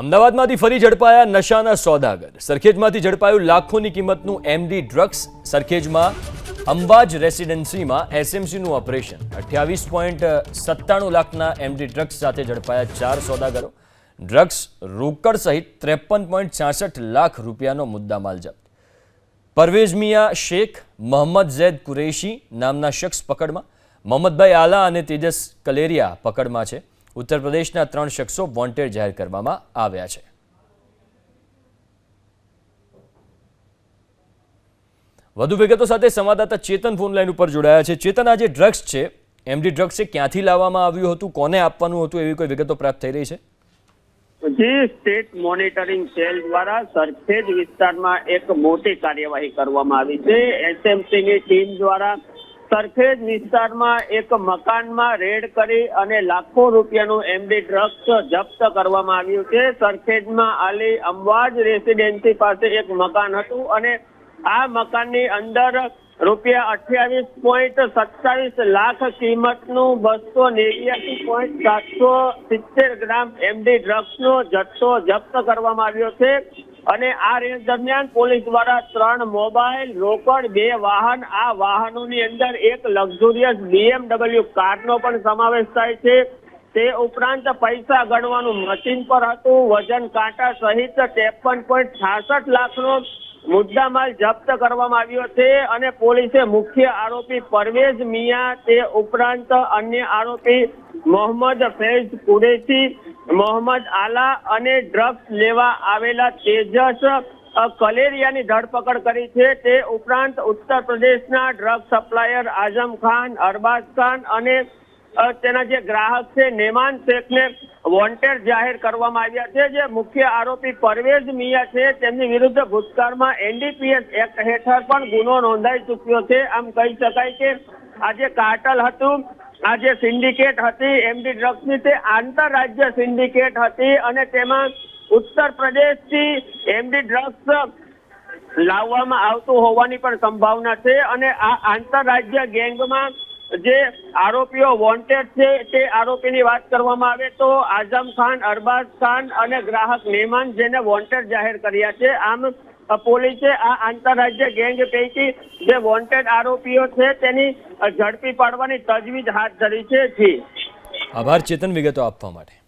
અમદાવાદમાંથી ફરી ઝડપાયા નશાના સોદાગર. સરખેજમાંથી ઝડપાયું લાખોની કિંમતનું એમડી ડ્રગ્સ સરખેજમાં અંબાજ રેસિડેન્સીમાં એસએમસીનું ઓપરેશન. અઠ્યાવીસ પોઈન્ટ સત્તાણું લાખના એમડી ડ્રગ્સ સાથે ઝડપાયા ચાર સોદાગરો. ડ્રગ્સ રોકડ સહિત ત્રેપન પોઈન્ટ છાસઠ લાખ રૂપિયાનો મુદ્દામાલ જપ્ત. પરવેઝ મિયા શેખ મોહમ્મદ ઝૈદ કુરેશી નામના શખ્સ પકડમાં. મોહમ્મદભાઈ આલા અને તેજસ કલેરિયા પકડમાં છે. ઉત્તર પ્રદેશના ત્રણ શખ્સો વોન્ટેડ જાહેર કરવામાં આવ્યા છે. વધુ વિગતો સાથે સંવાદદાતા ચેતન ફોનલાઈન ઉપર જોડાયા છે. ચેતન, આ જે ડ્રગ્સ છે એમડી ડ્રગ્સ એ ક્યાંથી લાવવામાં આવ્યું હતું? કોને આપવાનું હતું? એવી કોઈ વિગતો પ્રાપ્ત થઈ રહી છે? જી સ્ટેટ મોનિટરિંગ સેલ દ્વારા સરખેજ વિસ્તારમાં એક મોટી કાર્યવાહી કરવામાં આવી છે. એસએમસી ની ટીમ દ્વારા સરખેજ વિસ્તારમાં એક મકાનમાં રેડ કરી અને લાખો રૂપિયાનું એમડી ડ્રગ્સ જપ્ત કરવામાં આવ્યું છે. સરખેજમાં આલી અંબાજ રેસિડેન્સી પાસે એક મકાન હતું અને આ મકાનની અંદર રૂપિયા અઠ્યાવીસ પોઈન્ટ સત્તાવીસ લાખ કિંમતનું બસો નેવ્યાસી પોઈન્ટ સાતસો સિત્તેર ગ્રામ એમડી ડ્રગ્સનો જથ્થો જપ્ત કરવામાં આવ્યો છે. અને આ રેસ દરમિયાન પોલીસ દ્વારા ત્રણ મોબાઈલ, રોકડ, બે વાહન, આ વાહનોની અંદર એક લક્ઝુરિયસ બીએમડબલ્યુ કારનો પણ સમાવેશ થાય છે. તે ઉપરાંત પૈસા ગણવાનું મશીન પર હતું, વજન કાંટા સહિત ત્રેપન પોઈન્ટ છાસઠ લાખનો મુદ્દામાલ જપ્ત કરવામાં આવ્યો છે અને પોલીસે મુખ્ય આરોપી પરવેઝ મિયા, તે ઉપરાંત અન્ય આરોપી મોહમ્મદ ફૈઝ કુરેશી મોહમ્મદ આલા અને ડ્રગ્સ લેવા આવેલા તેજસ કલેરિયાની ધરપકડ કરી છે. તે ઉપરાંત ઉત્તર પ્રદેશના ડ્રગ સપ્લાયર આઝમ ખાન, અરબાઝ ખાન અને તેના જે ગ્રાહક છે, નેમાન શેખને વોન્ટેડ જાહેર કરવામાં આવ્યા છે. જે મુખ્ય આરોપી પરવેઝ મિયા છે, તેમની વિરુદ્ધ ભૂતકાળમાં એનડીપીએસ એક્ટ હેઠળ પણ ગુનો નોંધાઈ ચૂક્યો છે. આમ કહી શકાય કે આ જે કાર્ટલ હતું. આ જે સિન્ડિકેટ હતી, એમડી ડ્રગ્સની તે આંતરરાજ્ય સિન્ડિકેટ હતી અને તેમાં ઉત્તર પ્રદેશથી એમડી ડ્રગ્સ લાવવામાં આવતું હોવાની પણ સંભાવના છે અને આ આંતરરાજ્ય ગેંગમાં જે આરોપીઓ વોન્ટેડ છે તે આરોપીની વાત કરવામાં આવે તો આઝમ ખાન, અરબાઝ ખાન અને ગ્રાહક નેમાન જેને વોન્ટેડ જાહેર કર્યા છે. આમ પોલીસે આ આંતરરાજ્ય ગેંગ પૈકી જે વોન્ટેડ આરોપીઓ છે તેની ઝડપી પાડવાની તજવીજ હાથ ધરી છે આભાર, ચેતન, વિગતો આપવા માટે.